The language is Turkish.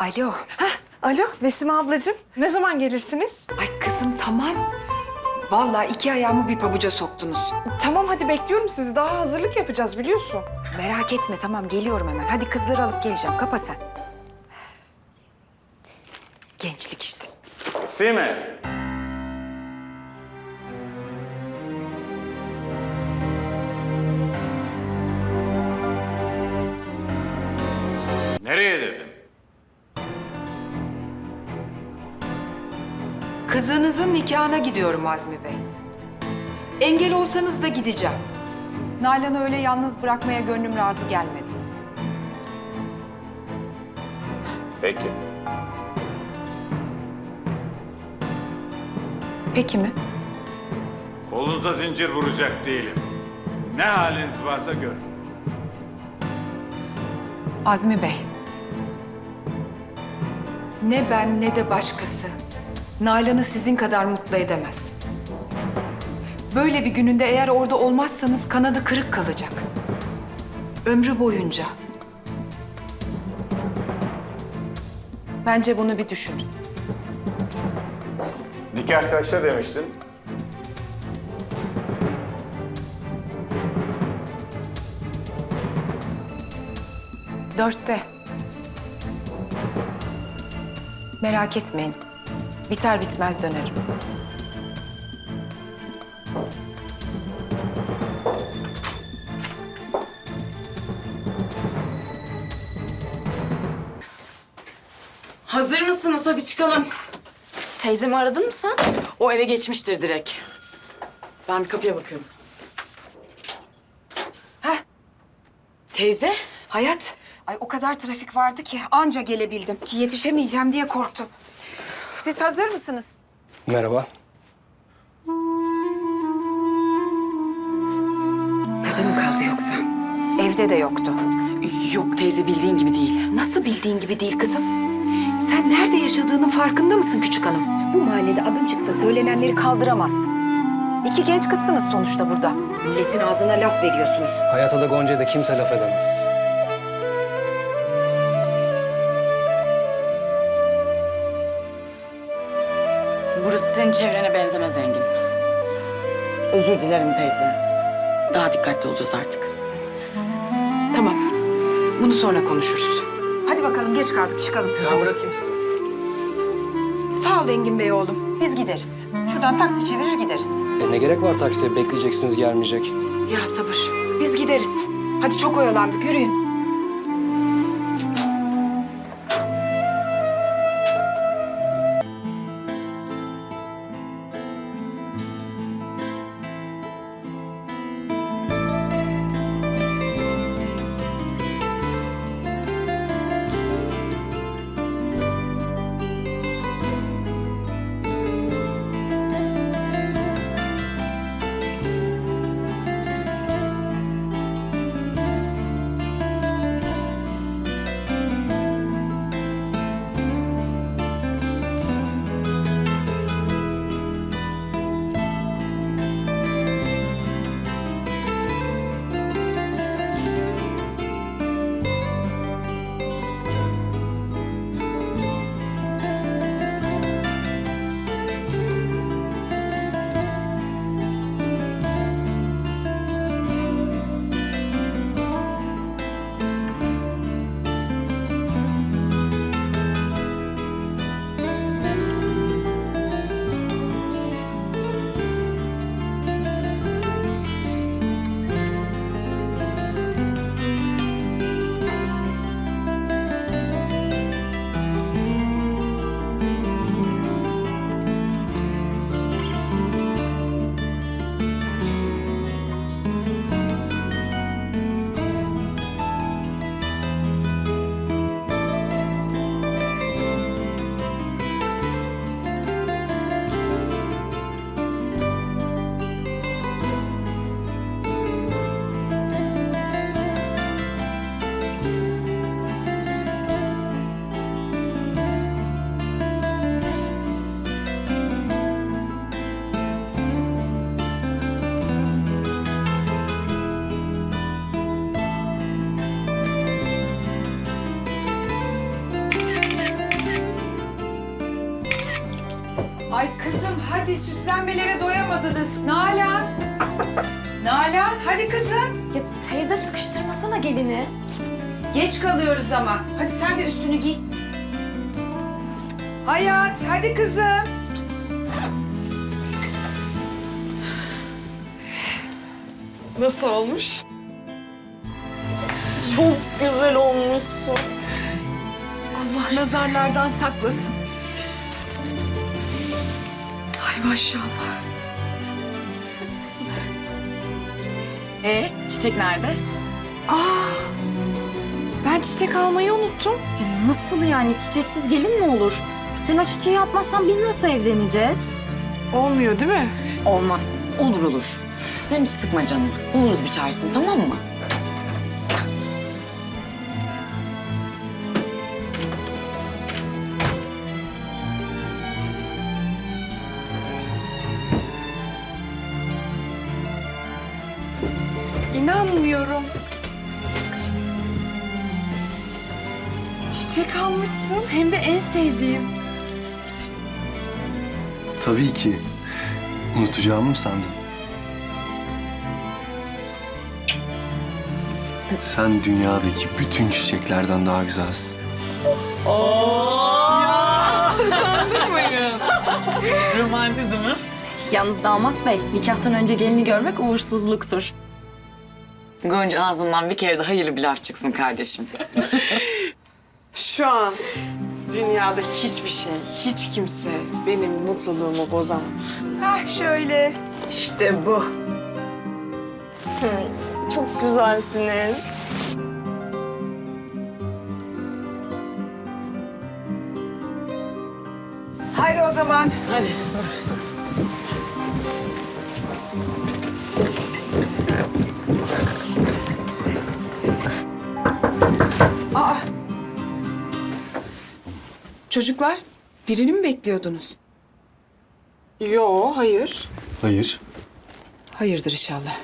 Alo. Hah, alo Besime ablacığım. Ne zaman gelirsiniz? Ay kızım tamam. Vallahi iki ayağımı bir pabuca soktunuz. Tamam hadi bekliyorum sizi. Daha hazırlık yapacağız biliyorsun. Merak etme tamam geliyorum hemen. Hadi kızları alıp geleceğim. Kapa sen. Gençlik işte. Sime. Kızınızın nikahına gidiyorum Azmi Bey. Engel olsanız da gideceğim. Nalan'ı öyle yalnız bırakmaya gönlüm razı gelmedi. Peki. Peki mi? Kolunuza zincir vuracak değilim. Ne haliniz varsa görün. Azmi Bey. Ne ben ne de başkası Nalan'ı sizin kadar mutlu edemez. Böyle bir gününde eğer orada olmazsanız kanadı kırık kalacak. Ömrü boyunca. Bence bunu bir düşünün. Nikah kaçta demiştin? Dörtte. Merak etmeyin. Biter bitmez dönerim. Hazır mısınız? Hadi çıkalım. Teyzemi aradın mı sen? O eve geçmiştir direkt. Ben bir kapıya bakıyorum. Heh. Teyze, Hayat, ay o kadar trafik vardı ki anca gelebildim. Ki yetişemeyeceğim diye korktum. Siz hazır mısınız? Merhaba. Burada mı kaldı yoksa? Evde de yoktu. yok teyze bildiğin gibi değil. Nasıl bildiğin gibi değil kızım? Sen nerede yaşadığının farkında mısın küçük hanım? Bu mahallede adın çıksa söylenenleri kaldıramazsın. İki genç kızsınız sonuçta burada. Milletin ağzına laf veriyorsunuz. Hayata da Gonca'ya da kimse laf edemez. Burası senin çevrene benzemez Engin. Özür dilerim teyze. Daha dikkatli olacağız artık. Tamam. Bunu sonra konuşuruz. Hadi bakalım geç kaldık çıkalım. Ben bırakayım sizi. Sağ ol Engin Bey oğlum. Biz gideriz. Şuradan taksi çevirir gideriz. E ne gerek var taksiye? Bekleyeceksiniz gelmeyecek. Ya sabır. Biz gideriz. Hadi çok oyalandık yürüyün. Hadi süslenmelere doyamadınız. Nalan. Nalan hadi kızım. Ya teyze sıkıştırmasana gelini. Geç kalıyoruz ama. Hadi sen de üstünü giy. Hayat hadi kızım. Nasıl olmuş? Çok güzel olmuşsun. Allah nazarlardan saklasın. Maşallah. E çiçek nerede? Ben çiçek almayı unuttum. Ya nasıl yani çiçeksiz gelin mi olur? Sen o çiçeği yapmazsan biz nasıl evleneceğiz? Olmuyor değil mi? Olmaz. Olur olur. Sen hiç sıkma canını. Buluruz bir çaresini tamam mı? İnanmıyorum. Çiçek almışsın hem de en sevdiğim. Tabii ki. Unutacağımı mı sandın? Sen dünyadaki bütün çiçeklerden daha güzelsin. Romantizmi. Yalnız damat bey, nikahtan önce gelini görmek uğursuzluktur. Gonca ağzından bir kere de hayırlı bir laf çıksın kardeşim. Şu an dünyada hiçbir şey, hiç kimse benim mutluluğumu bozamaz. Hah şöyle. İşte bu. Çok güzelsiniz. Haydi o zaman. Hadi. Çocuklar birini mi bekliyordunuz? Yo, hayır. Hayır. Hayırdır inşallah.